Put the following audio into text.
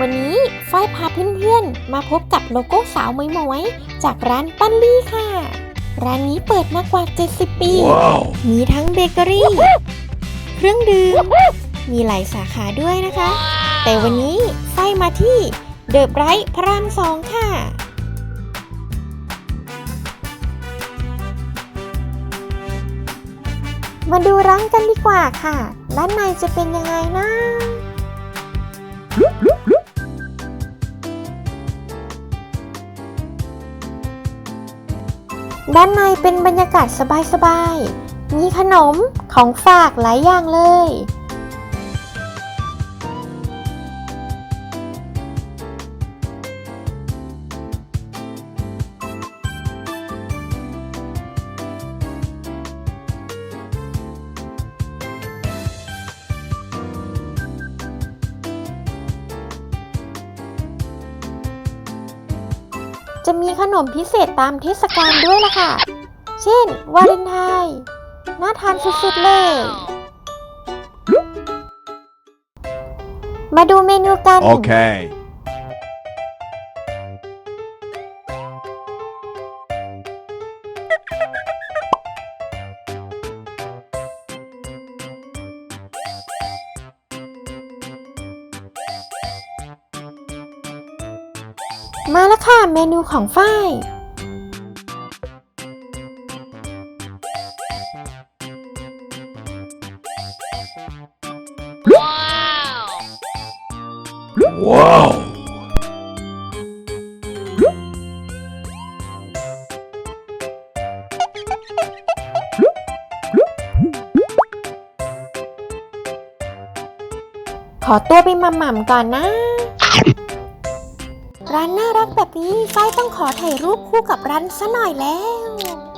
มาพบกับโลโก้สาวมวยๆจากร้านปั้นลี่ค่ะ ร้านนี้เปิดมากว่า 70 ปี Wow. มีทั้งเบเกอรี่ เครื่องดื่ม มีหลายสาขาด้วยนะคะแต่วันนี้ไฟมาที่เดอะไบรท์พระรามสองค่ะมาดูร้านกันดีกว่าค่ะ ด้านในจะเป็นยังไงนะ ด้านในเป็นบรรยากาศสบายๆ มีขนมของฝากหลายอย่างเลย จะมีขนมพิเศษตามเทศกาลด้วยล่ะค่ะ เช่น วาเลนไทน์น่าทานสุดๆเลย มาดูเมนูกัน Okay. มาแล้วค่ะเมนูของฝ้าย Wow. ขอตัวไปหม่ำๆก่อนนะ ร้านน่ารักแบบนี้ไฟต้องขอถ่ายรูปคู่กับร้านซะหน่อยแล้ว